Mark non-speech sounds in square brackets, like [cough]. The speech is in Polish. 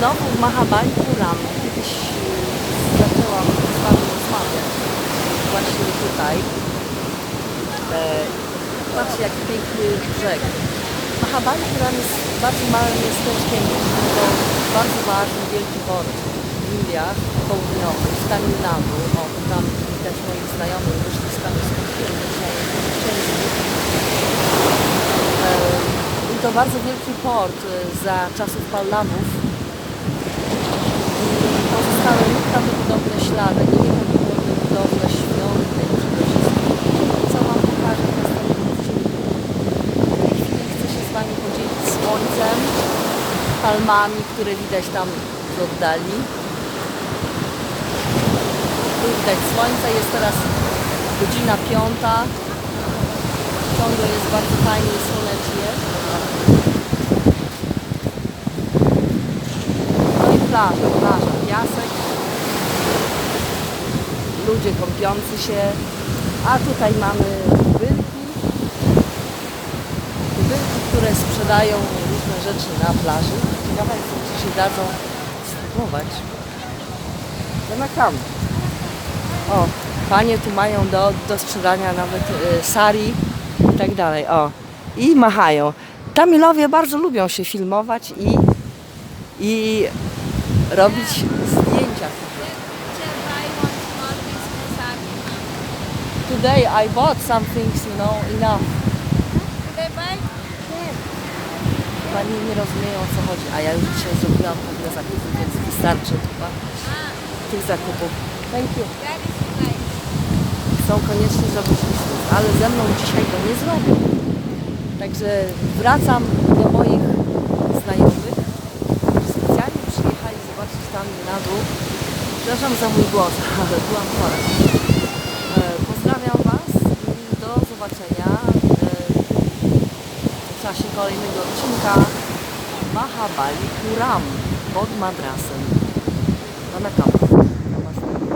Mahabalipuram. Kiedyś e, zaczęłam z Wami rozmawiać właśnie tutaj. E, patrzcie, jaki piękny brzeg. Mahabalipuram jest bardzo małym miasteczkiem, to bardzo ważny, wielki port w Indiach południowych, w Tamil Nadu. O, tam widać moich znajomych, wyszli z tam z. E, to bardzo wielki port e, za czasów Pallamów. Palmami, które widać tam z oddali. Tu widać słońce, jest teraz godzina piąta. Ciągle jest bardzo fajnie i słonecznie. No i plaża, plaża, piasek. Ludzie kąpiący się. A tutaj mamy tubylki. Tubylki, które sprzedają różne rzeczy na plaży. Ciekawa jestem, czy się dadzą spróbować. To na kam. O, panie tu mają do, do sprzedania nawet y, sari i tak dalej. O, i machają. Tamilowie bardzo lubią się filmować i, i robić zdjęcia. Today I bought some things, you know, enough. Pani nie rozumieją o co chodzi, a ja już dzisiaj zrobiłam pewne zakupy, więc wystarczy chyba tych zakupów. Thank you. Chcą koniecznie zrobić listów, ale ze mną dzisiaj go nie zrobią. Także wracam do moich znajomych, którzy specjalnie przyjechali zobaczyć tam na dół. Przepraszam za mój głos, [laughs] ale byłam chora. E, Pozdrawiam Was i do zobaczenia czasie kolejnego odcinka Mahabalipuram pod Madrasem. Na kampę.